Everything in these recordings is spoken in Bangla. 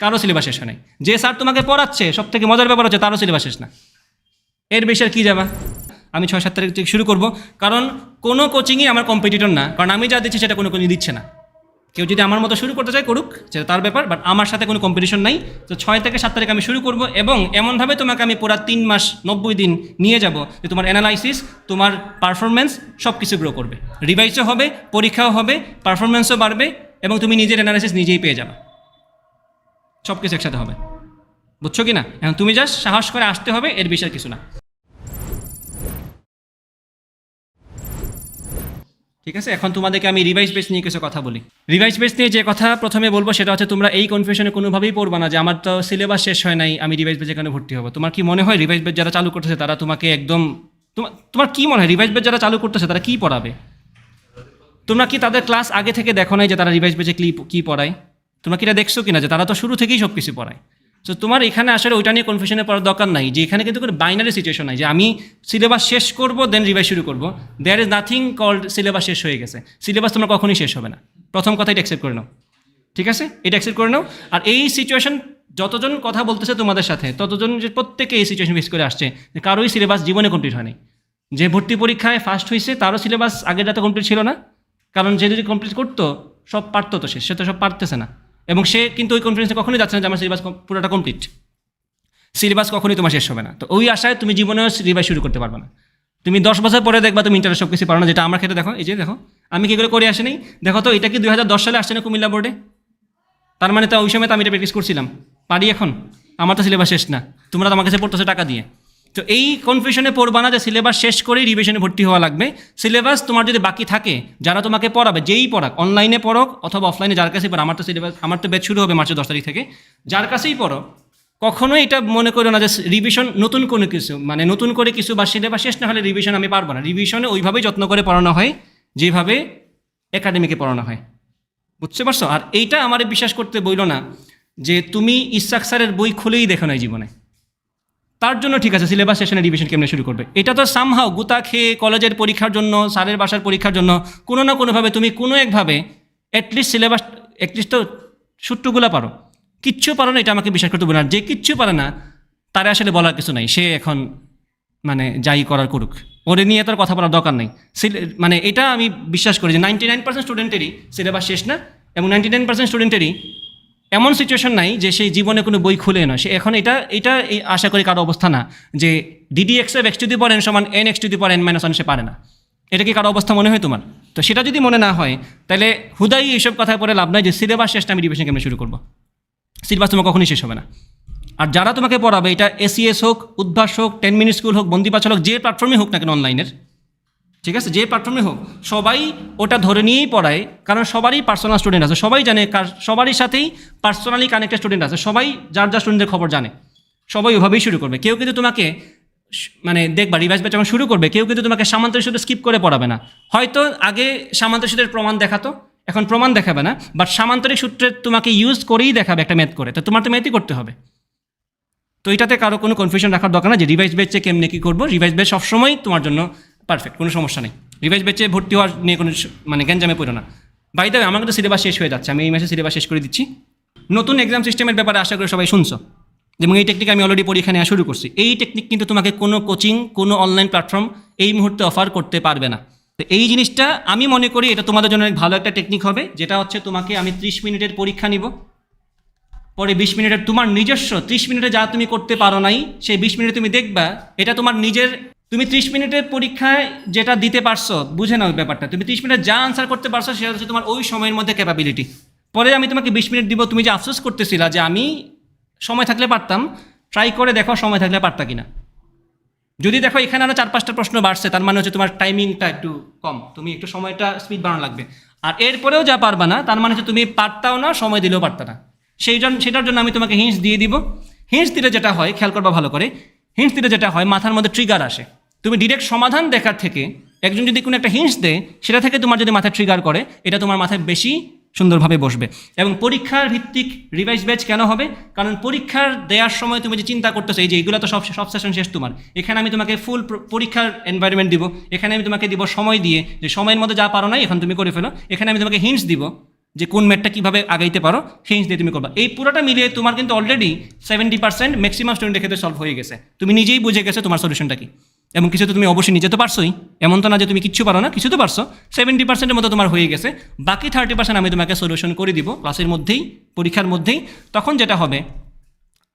কারও সিলেবাস শেষ নাই। যে স্যার তোমাকে পড়াচ্ছে সব থেকে মজার ব্যাপার হচ্ছে তারও সিলেবাস শেষ না। এর বেশি আর কী যাবা? আমি ছয় সাত তারিখ থেকে শুরু করব। কারণ কোনো কোচিংই আমার কম্পিটিটর না। কারণ আমি যা দিচ্ছি সেটা কোনো কোচিং দিচ্ছে না। কেউ যদি আমার মতো শুরু করতে চায়, করুক, সেটা তার ব্যাপার। বাট আমার সাথে কোনো কম্পিটিশন নাই। তো ছয় থেকে সাত তারিখ আমি শুরু করব এবং এমনভাবে তোমাকে আমি পুরা তিন মাস, নব্বই দিন নিয়ে যাব যে তোমার অ্যানালাইসিস তোমার পারফরমেন্স সব কিছু গ্রো করবে। রিভাইসও হবে, পরীক্ষাও হবে পারফরমেন্সও বাড়বে এবং তুমি নিজের অ্যানালাইসিস নিজেই পেয়ে যাবে। সব কিছু একসাথে হবে। বুঝছ কি না? এখন তুমি জাস্ট সাহস করে আসতে হবে, এর বিষয়ে কিছু না। ঠিক আছে? এখন তোমাদেরকে আমি রিভাইস বেস নিয়ে কিছু কথা বলি। রিভাইস বেস নিয়ে যে কথা প্রথমে বলব সেটা হচ্ছে তোমরা এই কনফিউশনে কোনোভাবেই পড়বা না যে আমার তো সিলেবাস শেষ হয় নাই, আমি রিভাইস বেজে কেন ভর্তি হব? তোমার কি মনে হয় রিভাইস বেজ যারা চালু করতেছে তারা তোমাকে একদম তোমার তোমার কি মনে হয় রিভাইস বেজ যারা চালু করতেছে তারা কি পড়াবে? তোমরা কি তাদের ক্লাস আগে থেকে দেখো নাই যে তারা রিভাইস বেজে কি কী পড়ায়? তোমরা কি এটা দেখছ কিনা? যে তারা তো শুরু থেকেই সব কিছু পড়ায়। তো তোমার এখানে আসলে ওইটা নিয়ে কনফিউশনে পড়ার দরকার নাই। যে এখানে কিন্তু কোনো বাইনারি সিচুয়েশন নাই। যে আমি সিলেবাস শেষ করব দেন রিভাইজ শুরু করব। There is nothing called syllabus শেষ হয়ে গেছে। সিলেবাস তোমার কখনোই শেষ হবে না। প্রথম কথা এটা অ্যাকসেপ্ট করে নাও। ঠিক আছে? এটা অ্যাকসেপ্ট করে নাও। আর এই সিচুয়েশন যতজন কথা বলতেছে তোমাদের সাথে, ততজন যে প্রত্যেকে এই সিচুয়েশন ফেস করে আসছে, যে কারোই সিলেবাস জীবনে কমপ্লিট হয়নি। যে ভর্তি পরীক্ষায় ফার্স্ট হয়েছে তারও সিলেবাস আগের রাতে কমপ্লিট ছিল না। কারণ যে যদি কমপ্লিট করতো, সব পারতো তো সে সে তো সব পারতেছে না। এবং সে কিন্তু ওই কনফিডেন্সে কখনোই যাচ্ছে না যে আমার সিলেবাস পুরোটা কমপ্লিট সিলেবাস কখনোই তোমার শেষ হবে না। তো ওই আশায় তুমি জীবনেও রিভাইজ শুরু করতে পারবে না। তুমি দশ বছর পরে দেখবা তুমি ইন্টারেস্ট সব কিছু পারো না, যেটা আমার ক্ষেত্রে দেখো, এই যে দেখো, আমি কী করে করে আসিনি? দেখো তো, এটা কি দু হাজার দশ সালে আসছে না কুমিল্লা বোর্ডে তার মানে তো ওই সময় তো আমি এটা প্র্যাকটিস করছিলাম। পারি এখন? আমার তো সিলেবাস শেষ না। তোমরা তো আমার কাছে পড়তেছো টাকা দিয়ে। তো এই কনফিউশনে পড়বা না যে সিলেবাস শেষ করেই রিভিশনে ভর্তি হওয়া লাগবে। সিলেবাস তোমার যদি বাকি থাকে, যারা তোমাকে পড়াবে, যেই পড়াক অনলাইনে পড়ক অথবা অফলাইনে যার কাছেই পড়ো, আমার তো সিলেবাস আমার তো ব্যাচ শুরু হবে মার্চের দশ তারিখ থেকে, যার কাছেই পড়ো, কখনোই এটা মনে করো না যে রিভিশন নতুন কোনো কিছু মানে নতুন করে কিছু বা সিলেবাস শেষ না হলে রিভিশন আমি পারব না। রিভিশনে ওইভাবেই যত্ন করে পড়ানো হয়, যেভাবে একাডেমিকে পড়ানো হয়। বুঝতে পারছ? আর এইটা আমার বিশ্বাস করতে বইল না যে তুমি ইসাক স্যারের বই খুলেই দেখো না জীবনে। তার জন্য ঠিক আছে সিলেবাস সেশনে রিভিশন কেমনে শুরু করবে? এটা তো সামহাও গুতা খেয়ে কলেজের পরীক্ষার জন্য, স্যারের বাসার পরীক্ষার জন্য কোনো না কোনোভাবে তুমি কোনো একভাবে অ্যাটলিস্ট সিলেবাস অ্যাটলিস্ট তো সূত্রগুলো পারো। কিচ্ছু পারো না, এটা আমাকে বিশ্বাস করতে বলে না। যে কিচ্ছু পারে না, তারে আসলে বলার কিছু নাই। সে এখন মানে যাই করার করুক। ওরে নিয়ে তার কথা বলার দরকার নেই। মানে এটা আমি বিশ্বাস করি যে নাইনটি নাইন পার্সেন্ট স্টুডেন্টেরই সিলেবাস শেষ না, এবং নাইনটি নাইন পার্সেন্ট স্টুডেন্টেরই এমন সিচুয়েশন নাই যে সেই জীবনে কোনো বই খুলে না। সে এখন এটা এটা আশা করি কারও অবস্থা না যে D D x f x to the পর এন সমান এন এক্স টু দি পর এন মাইনাস ওয়ান সে পারে না। এটা কি কারও অবস্থা মনে হয় তোমার? তো সেটা যদি মনে না হয়, তাহলে হুদাই এইসব কথা পরে লাভ নাই যে সিলেবাস শেষটা আমি ডিভিশন কেমন শুরু করব। সিলেবাস তোমার কখনোই শেষ হবে না। আর যারা তোমাকে পড়াবে, এটা এসিএস হোক, উদ্ভাস হোক টেন মিনিট স্কুল হোক বন্দিপাচল হোক, যে প্ল্যাটফর্মে হোক না কেন অনলাইনের ঠিক আছে? যে প্ল্যাটফর্মে হোক, সবাই ওটা ধরে নিয়েই পড়ায়, কারণ সবারই পার্সোনাল স্টুডেন্ট আছে। সবাই জানে কার- সবারই সাথেই পার্সোনালি কানেক্টেড স্টুডেন্ট আছে। সবাই যার যার স্টুডেন্টের খবর জানে। সবাই ওভাবেই শুরু করবে। কেউ কিন্তু তোমাকে মানে দেখবা রিভাইজ ব্যাচ যখন শুরু করবে, কেউ কিন্তু তোমাকে সামান্তরিক সূত্র স্কিপ করে পড়াবে না। হয়তো আগে সামান্তরিক সূত্রের প্রমাণ দেখাতো, এখন প্রমাণ দেখাবে না বাট সামান্তরিক সূত্রে তোমাকে ইউজ করেই দেখাবে একটা ম্যাথ করে। তো তোমার তো ম্যাথই করতে হবে। তো এটাতে কারও কোনো কনফিউশন রাখার দরকার না যে রিভাইজ বেচে কেমনে কী করব? রিভাইজ বেচ সবসময় তোমার জন্য পারফেক্ট কোনো সমস্যা নেই। রিভাইজ বেচে ভর্তি হওয়ার নিয়ে কোনো মানে গ্যাঞ্জামে পড়ো না। বাই দেবে আমার কিন্তু সিলেবাস শেষ হয়ে যাচ্ছে, আমি এই মাসে সিলেবাস শেষ করে দিচ্ছি। নতুন এক্সাম সিস্টেমের ব্যাপারে আশা করি সবাই শুনছো। এবং এই টেকনিক আমি অলরেডি পরীক্ষা নেওয়া শুরু করছি। এই টেকনিক কিন্তু তোমাকে কোনো কোচিং কোনো অনলাইন প্ল্যাটফর্ম এই মুহূর্তে অফার করতে পারবে না। তো এই জিনিসটা আমি মনে করি এটা তোমাদের জন্য অনেক ভালো একটা টেকনিক হবে, যেটা হচ্ছে তোমাকে আমি ত্রিশ মিনিটের পরীক্ষা নিব। পরে বিশ মিনিটের তোমার নিজস্ব, ত্রিশ মিনিটে যা তুমি করতে পারো নাই, সেই বিশ মিনিটে তুমি দেখবা, এটা তোমার নিজের তুমি ত্রিশ মিনিটের পরীক্ষায় যেটা দিতে পারছ, বুঝে নাও ব্যাপারটা। তুমি ত্রিশ মিনিটে যা আনসার করতে পারছ, সেটা হচ্ছে তোমার ওই সময়ের মধ্যে ক্যাপাবিলিটি পরে আমি তোমাকে বিশ মিনিট দিব, তুমি যে আফসোস করতেছিলা যে আমি সময় থাকলে পারতাম ট্রাই করে দেখো সময় থাকলে পারতা কিনা। যদি দেখো এখানে আরও চার পাঁচটা প্রশ্ন বাড়ছে, তার মানে হচ্ছে তোমার টাইমিংটা একটু কম। তুমি একটু সময়টা স্পিড বাড়ানো লাগবে। আর এরপরেও যা পারবা না, তার মানে হচ্ছে তুমি পারতাও না, সময় দিলেও পারতা না। সেই জন্য সেটার জন্য আমি তোমাকে হিন্স দিয়ে দিব। হিন্স দিলে যেটা হয়, খেয়াল করবা ভালো করে হিন্স দিলে যেটা হয়, মাথার মধ্যে ট্রিগার আসে। তুমি ডিরেক্ট সমাধান দেখার থেকে, একজন যদি কোনো একটা হিন্স দেয়, সেটা থেকে তোমার যদি মাথায় ট্রিগার করে, এটা তোমার মাথায় বেশি সুন্দরভাবে বসবে। এবং পরীক্ষার ভিত্তিক রিভাইজ ব্যাচ কেন হবে? কারণ পরীক্ষার দেওয়ার সময় তুমি যে চিন্তা করতেছো, এই যে এইগুলো তো সব সব সেশন শেষ তোমার। এখানে আমি তোমাকে ফুল পরীক্ষার এনভায়রনমেন্ট দিব, এখানে আমি তোমাকে দিব সময় দিয়ে, যে সময়ের মধ্যে যা পারো নাই এখন তুমি করে ফেলো। এখানে আমি তোমাকে হিন্টস দিব, যে কোন ম্যাটটা কীভাবে আগাইতে পারো সেই দিয়ে তুমি করবা। এই পুরোটা মিলিয়ে তোমার কিন্তু অলরেডি সেভেন্টি পার্সেন্ট ম্যাক্সিমাম স্টুডেন্টের ক্ষেত্রে সলভ হয়ে গেছে। তুমি নিজেই বুঝে গেছো তোমার সলিউশনটা কি। এবং কিছু তো তুমি অবশ্যই নিয়ে যেতে পারছোই। এমন তো না যে তুমি কিচ্ছু পারো না, কিছু তো পারছ। সেভেন্টি পার্সেন্টের মতো তোমার হয়ে গেছে। বাকি থার্টি পার্সেন্ট আমি তোমাকে সলিউশন করে দিব ক্লাসের মধ্যেই, পরীক্ষার মধ্যেই। তখন যেটা হবে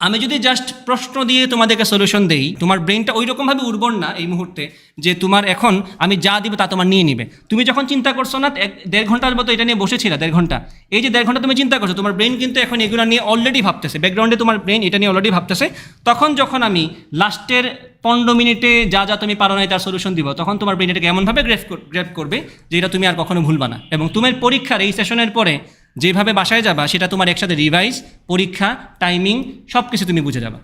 আমি যদি জাস্ট প্রশ্ন দিয়ে তোমাদেরকে সলিউশন দেই, তোমার ব্রেনটা ওই রকমভাবে উর্বর না এই মুহূর্তে যে তোমার এখন আমি যা দিব তা তোমার নিয়ে নিবে। তুমি যখন চিন্তা করছ না, এক দেড় ঘণ্টার মতো এটা নিয়ে বসেছিলে, দেড় ঘণ্টা। এই যে দেড় ঘণ্টা তুমি চিন্তা করছ, তোমার ব্রেন কিন্তু এখন এগুলো নিয়ে অলরেডি ভাবতেছে। ব্যাকগ্রাউন্ডে তোমার ব্রেন এটা নিয়ে অলরেডি ভাবতেছে। তখন যখন আমি লাস্টের পনেরো মিনিটে যা যা তুমি পারো নাই তার সলিউশন দিব, তখন তোমার ব্রেন এটাকে এমনভাবে গ্রেফ গ্রেপ করবে যে এটা তুমি আর কখনো ভুলবা না। এবং তোমার পরীক্ষার এই সেশনের পরে যেভাবে বাসায় যাবা, সেটা তোমার একসাথে রিভাইজ পরীক্ষা টাইমিং সব কিছু তুমি বুঝে যাবা।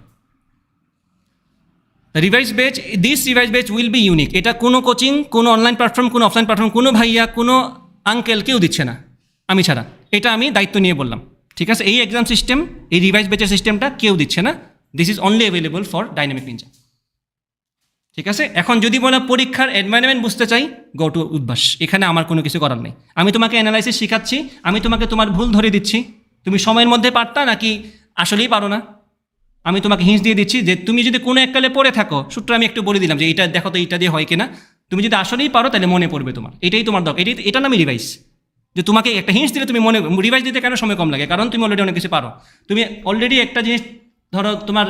Revise batch this revise batch will be unique এটা কোনো কোচিং কোনো অনলাইন প্ল্যাটফর্ম কোনো অফলাইন প্ল্যাটফর্ম কোনো ভাইয়া, কোনো আঙ্কেল কেউ দিচ্ছে না, আমি ছাড়া। এটা আমি দায়িত্ব নিয়ে বললাম, ঠিক আছে? এই এক্সাম সিস্টেম এই রিভাইজ বেচের সিস্টেমটা কেউ দিচ্ছে না। This is only available for dynamic ninja ঠিক আছে? এখন যদি বলে পরীক্ষার এনভায়রনমেন্ট বুঝতে চাই গো টু উদ্ভাস। এখানে আমার কোনো কিছু করার নেই। আমি তোমাকে অ্যানালাইসিস শেখাচ্ছি, আমি তোমাকে তোমার ভুল ধরে দিচ্ছি। তুমি সময়ের মধ্যে পারতা নাকি আসলেই পারো না? আমি তোমাকে হিন্স দিয়ে দিচ্ছি যে তুমি যদি কোনো এককালে পড়ে থাকো, সূত্র আমি একটু বলে দিলাম যে এটা দেখো তো এটা দিয়ে হয় কিনা। তুমি যদি আসলেই পারো, তাহলে মনে পড়বে তোমার। এটাই তোমার দরকার। এটাই এটা নামই রিভাইস যে তোমাকে একটা হিন্স দিলে তুমি মনে রিভাইস দিতে কেন সময় কম লাগে? কারণ তুমি অলরেডি অনেক কিছু পারো। তুমি অলরেডি একটা জিনিস ধরো তোমার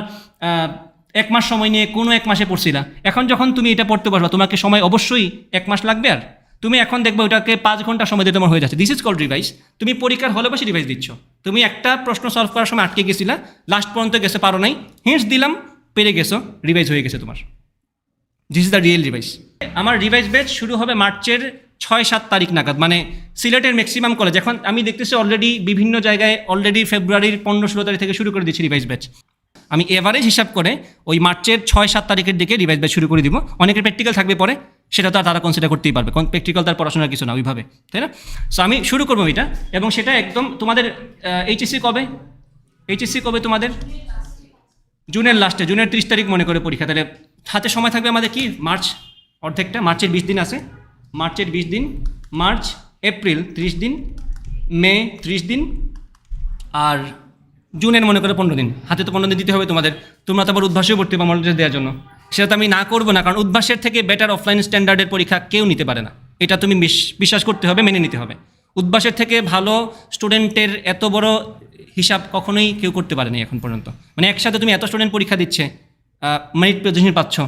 এক মাস সময় নিয়ে কোনো এক মাসে পড়ছিলা এখন যখন তুমি এটা পড়তে বসবা তোমাকে সময় অবশ্যই এক মাস লাগবে আর। তুমি এখন দেখবে ওটাকে পাঁচ ঘণ্টা সময় দিয়ে তোমার হয়ে যাচ্ছে। দিস ইজ কল রিভাইস তুমি পরীক্ষার হলে বসে রিভাইস দিচ্ছ। তুমি একটা প্রশ্ন সলভ করার সময় আটকে গেছিলা লাস্ট পর্যন্ত গেছে, পারো নাই। হিন্টস দিলাম, পেরে গেছো রিভাইজ হয়ে গেছে তোমার। This is the real revise আমার রিভাইজ ব্যাচ শুরু হবে মার্চের ছয় সাত তারিখ নাগাদ মানে সিলেটের ম্যাক্সিমাম কলেজ এখন আমি দেখতেছি অলরেডি বিভিন্ন জায়গায় অলরেডি ফেব্রুয়ারির পনেরো ষোলো তারিখ থেকে শুরু করে দিচ্ছি রিভাইজ ব্যাচ আমি এভারেজ হিসাব করে ওই মার্চের ছয়, সাত তারিখের দিকে রিভাইজ ব্যাচ শুরু করে দিব। অনেকের প্র্যাকটিক্যাল থাকবে পরে, সেটা তো তারা কনসিডার করতেই পারবে। কারণ প্র্যাকটিক্যাল তার পড়াশোনার কিছু না ওইভাবে, তাই না? সো আমি শুরু করব এটা, এবং সেটা একদম তোমাদের এইচএসসি কবে? এইচএসসি কবে তোমাদের? জুনের লাস্টে জুনের ত্রিশ তারিখ মনে করে পরীক্ষা। তাহলে হাতে সময় থাকবে আমাদের কি? মার্চ অর্ধেকটা, মার্চের বিশ দিন আছে। মার্চের বিশ দিন, মার্চ, এপ্রিল ত্রিশ দিন, মে ত্রিশ দিন, আর জুনের মনে করে পনেরো দিন। হাতে তো পনেরো দিন দিতে হবে তোমাদের। তোমরা তোমার উদ্ভাসেও পড়তে পারো মডেল দেওয়ার জন্য। সেটা তো আমি না করব না, কারণ উদ্ভাসের থেকে বেটার অফলাইন স্ট্যান্ডার্ডের পরীক্ষা কেউ নিতে পারে না। এটা তুমি বিশ- বিশ্বাস করতে হবে, মেনে নিতে হবে। উদ্ভাসের থেকে ভালো স্টুডেন্টের এত বড় হিসাব কখনোই কেউ করতে পারেনি এখন পর্যন্ত। মানে একসাথে তুমি এত স্টুডেন্ট পরীক্ষা দিচ্ছে মেরিট পজিশন পাচ্ছ।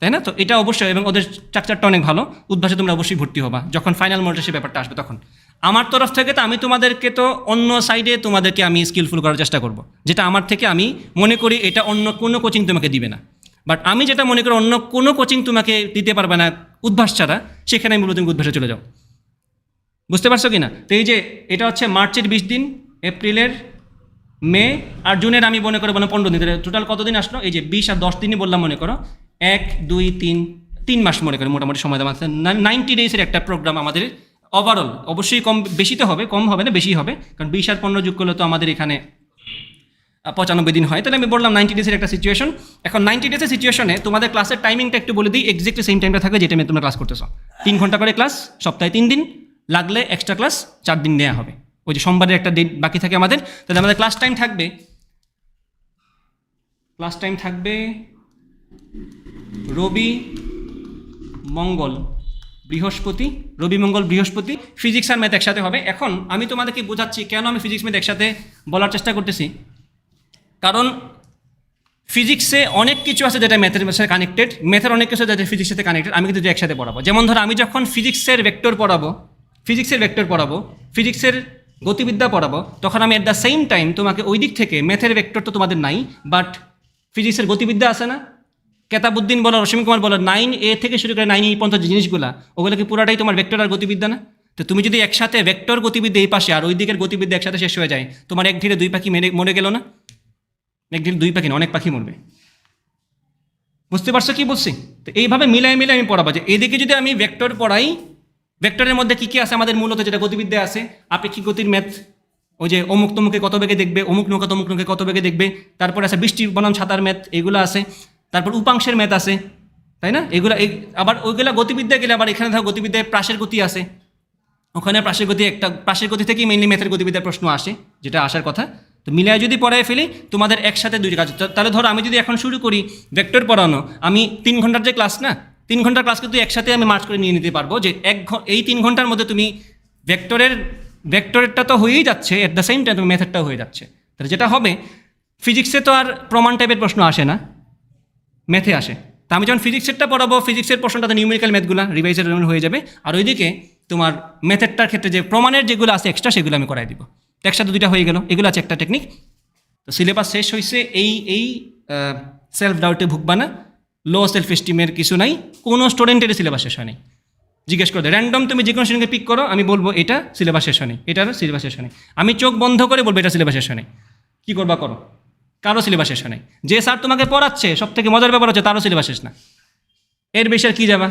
তাই না? তো এটা অবশ্যই, এবং ওদের স্ট্রাকচারটা অনেক ভালো। উদ্ভাসে তোমরা অবশ্যই ভর্তি হবা, যখন ফাইনাল মোডে সে ব্যাপারটা আসবে তখন। আমার তরফ থেকে তো আমি তোমাদেরকে তো অন্য সাইডে তোমাদেরকে আমি স্কিলফুল করার চেষ্টা করব। যেটা আমার থেকে আমি মনে করি এটা অন্য কোনো কোচিং তোমাকে দিবে না। বাট আমি যেটা মনে করি অন্য কোনো কোচিং তোমাকে দিতে পারবে না উদ্ভাস ছাড়া, সেখানে আমি বলব তুমি উদ্ভাসে চলে যাও। বুঝতে পারছ কি না তো এই যে এটা হচ্ছে মার্চের বিশ দিন, এপ্রিলের মে আর জুনের আমি মনে করো মানে পনেরো দিন। টোটাল কতদিন আসলো? এই যে বিশ আর দশ দিনই বললাম মনে করো। এক, দুই, তিন তিন মাস মনে করো মোটামুটি সময় দেওয়া আছে। নাইনটি ডেজের একটা প্রোগ্রাম আমাদের ওভারঅল অবশ্যই কম, বেশি তো হবে, কম হবে না, বেশি হবে। কারণ বিশ আর পনেরো যোগ করলে তো আমাদের এখানে পঁচানব্বই দিন হয়। তাহলে আমি বললাম নাইনটি ডেজের একটা সিচুয়েশন এখন নাইনটি ডেজের সিচুয়েশনে তোমাদের ক্লাসের টাইমিংটা একটু বলে দিই। এক্সাক্টলি সেম টাইমটা থাকে যে টাইমে তোমরা ক্লাস করতেছো। তিন ঘণ্টা করে ক্লাস সপ্তাহে তিন দিন। লাগলে এক্সট্রা ক্লাস চার দিন নেওয়া হবে। ওই যে সোমবারের একটা ডেট বাকি থাকে আমাদের। তাহলে আমাদের ক্লাস টাইম থাকবে। ক্লাস টাইম থাকবে রবি মঙ্গল বৃহস্পতি, রবি মঙ্গল বৃহস্পতি ফিজিক্স আর ম্যাথ একসাথে হবে। এখন আমি তোমাদেরকে বোঝাচ্ছি কেন আমি ফিজিক্স ম্যাথ একসাথে বলার চেষ্টা করতেছি। কারণ ফিজিক্সে অনেক কিছু আছে যেটা ম্যাথের সাথে কানেক্টেড ম্যাথের অনেক কিছু যেটা ফিজিক্সের সাথে কানেক্টেড আমি কিন্তু একসাথে পড়াবো। যেমন ধরো, আমি যখন ফিজিক্সের ভেক্টর পড়াবো ফিজিক্সের ভেক্টর পড়াবো ফিজিক্সের গতিবিদ্যা পড়াবো, তখন আমি অ্যাট দ্য সেম টাইম তোমাকে ওই দিক থেকে ম্যাথের ভেক্টর তো তোমাদের নাই বাট ফিজিক্সের গতিবিদ্যা আছে না? কেতাবুদ্দিন বলো রশ্মি কুমার বলো নাইন এ থেকে শুরু করে নাইন এই পর্যন্ত যে জিনিসগুলো, ওগুলো কি পুরাটাই তোমার ভেক্টর আর গতিবিদ্যা না? তো তুমি যদি একসাথে ভেক্টর গতিবিদ্যা এই পাশে আর ওই দিকের গতিবিদ্যা একসাথে শেষ হয়ে যায়, তোমার এক ঢিলে দুই পাখি মেরে, মরে গেল না? এক ঢিলে দুই পাখি না, অনেক পাখি মরবে। বুঝতে পারছ কি বলছি? তো এইভাবে মিলাই মিলাই আমি পড়াবো যে এদিকে যদি আমি ভেক্টর পড়াই ভেক্টরের মধ্যে কী কী আছে আমাদের মূলত যেটা গতিবিদ্যা আছে আপেক্ষিক গতির ম্যাথ ওই যে অমুক তমুকে কত বেগে দেখবে, অমুক নৌকা তমুক নৌকে কত বেগে দেখবে, তারপরে আছে বৃষ্টি বনাম ছাতার ম্যাথ এগুলো আছে। তারপর উপাংশের ম্যাথ আছে, তাই না? এগুলো আবার ওইগুলা গতিবিদ্যা গেলে আবার এখানে ধরো গতিবিদ্যায় প্রাসের গতি আছে। ওখানে পাশের গতি একটা পাশের গতি থেকেই মেইনলি ম্যাথের গতিবিদ্যার প্রশ্ন আসে, যেটা আসার কথা। তো মিলায় যদি পড়ায় ফেলি, তোমাদের একসাথে দুই কাজ তাহলে ধরো আমি যদি এখন শুরু করি ভেক্টর পড়ানো, আমি তিন ঘণ্টার যে ক্লাস না, তিন ঘণ্টার ক্লাস কিন্তু একসাথে আমি মার্চ করে নিয়ে নিতে পারব যে এক এই তিন ঘণ্টার মধ্যে তুমি ভেক্টরের ভেক্টরেরটা তো হয়েই যাচ্ছে এট দ্য সেম টাইম তুমি মেথডটাও হয়ে যাচ্ছে। তাহলে যেটা হবে ফিজিক্সে তো আর প্রমাণ টাইপের প্রশ্ন আসে না। ম্যাথে আসে। তা আমি যখন ফিজিক্সেরটা পড়াবো ফিজিক্সের প্রশ্নটাতে নিউমেরিক্যাল ম্যাথগুলো রিভাইজের হয়ে যাবে। আর ওইদিকে তোমার মেথডটার ক্ষেত্রে যে প্রমাণের যেগুলো আছে এক্সট্রা সেগুলো আমি করাই দিব। তো একসাথে দুইটা হয়ে গেল, এগুলো আছে একটা টেকনিক তো সিলেবাস শেষ হয়েছে এই এই সেলফ ডাউটে ভুগবা না। লো সেলফ এস্টিমের কিছু নাই, কোনো স্টুডেন্টের সিলেবাস শেষ হয়নি। জিজ্ঞেস করে র্যান্ডম তুমি যে কোনো স্টুডেন্টকে পিক করো, আমি বলব এটা সিলেবাস শেষ হয়নি এটার সিলেবাস শেষ হয়নি। আমি চোখ বন্ধ করে বলব এটা সিলেবাস শেষ হয়নি। কী করবা করো? কারও সিলেবাস শেষ হয় নাই। যে স্যার তোমাকে পড়াচ্ছে সব থেকে মজার ব্যাপার হচ্ছে তারও সিলেবাস শেষ না। এর বেশি আর কী যাবা?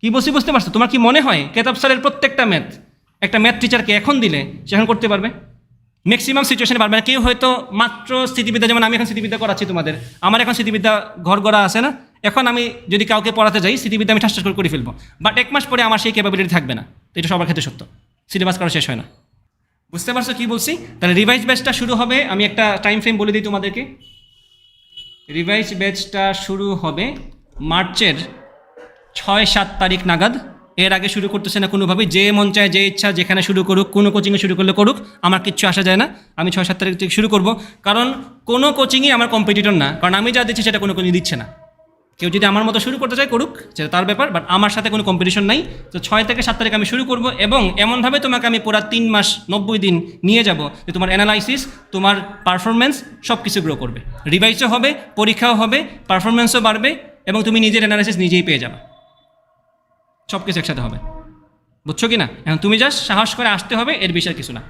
কি বসে বুঝতে পারছ? তোমার কি মনে হয় কেতাব স্যারের প্রত্যেকটা ম্যাথ একটা ম্যাথ টিচারকে এখন দিলে সে এখন করতে পারবে? ম্যাক্সিমাম সিচুয়েশনে পারবে না। কেউ হয়তো মাত্র স্মৃতিবিদ্যা যেমন আমি এখন স্মৃতিবিদ্যা করাচ্ছি তোমাদের, আমার এখন স্মৃতিবিদ্যা ঘর গড়া আছে না? এখন আমি যদি কাউকে পড়াতে যাই স্মৃতিবিদ্যা আমি ঠাস করে করে ফেলব। বাট এক মাস পরে আমার সেই ক্যাপাবিলিটি থাকবে না। এটা সবার ক্ষেত্রে সত্য। সিলেবাস করা শেষ হয় না। বুঝতে পারছ কি বলছি? তাহলে রিভাইজ ব্যাচটা শুরু হবে, আমি একটা টাইম ফ্রেম বলে দিই তোমাদেরকে। রিভাইজ ব্যাচটা শুরু হবে মার্চের ছয় সাত তারিখ নাগাদ। এর আগে শুরু করতেছে না কোনোভাবেই। যে মন চায়, যে ইচ্ছা, যেখানে শুরু করুক, কোনো কোচিংয়ে শুরু করলে করুক, আমার কিচ্ছু আসা যায় না। আমি ছয় সাত তারিখ থেকে শুরু করব। কারণ কোনো কোচিংই আমার কম্পিটিটর না। কারণ আমি যা দিচ্ছি সেটা কোনো কোচিং দিচ্ছে না। কেউ যদি আমার মতো শুরু করতে চায়, করুক সেটা তার ব্যাপার বাট আমার সাথে কোনো কম্পিটিশন নাই। তো ছয় থেকে সাত তারিখ আমি শুরু করব এবং এমনভাবে তোমাকে আমি পুরা তিন মাস, নব্বই দিন নিয়ে যাব যে তোমার অ্যানালাইসিস তোমার পারফরমেন্স সব কিছু গ্রো করবে। রিভাইসও হবে, পরীক্ষাও হবে পারফরমেন্সও বাড়বে এবং তুমি নিজের অ্যানালাইসিস নিজেই পেয়ে যাবে। সব কিছু একসাথে হবে। বুঝছ কি না এখন তুমি জাস্ট সাহস করে আসতে হবে, এর বিষয় কিছু না।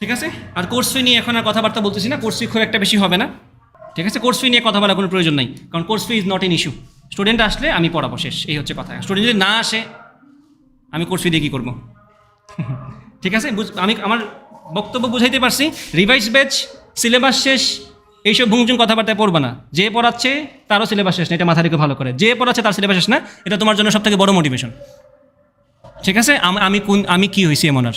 ঠিক আছে? আর কোর্স ফি নিয়ে এখন আর কথাবার্তা বলতেছি না। কোর্স ফি খুব একটা বেশি হবে না। ঠিক আছে? কোর্স ফি নিয়ে কথা বলার কোনো প্রয়োজন নাই, কারণ course fee is not an issue student আসলে আমি পড়াবো শেষ, এই হচ্ছে কথা। স্টুডেন্ট যদি না আসে, আমি কোর্স ফি দিয়ে কী করব? ঠিক আছে? আমি আমার বক্তব্য বুঝাইতে পারছি। রিভাইস ব্যাচ সিলেবাস শেষ, এইসব ভুংচুং কথাবার্তায় পড়বে না। যে পড়াচ্ছে, তারও সিলেবাস শেষ না, এটা মাথা রেখে ভালো করে। যে পড়াচ্ছে, তার সিলেবাস শেষ না, এটা তোমার জন্য সব থেকে বড় মোটিভেশন ঠিক আছে? আমি কোন আমি কি হয়েছি এমন আর?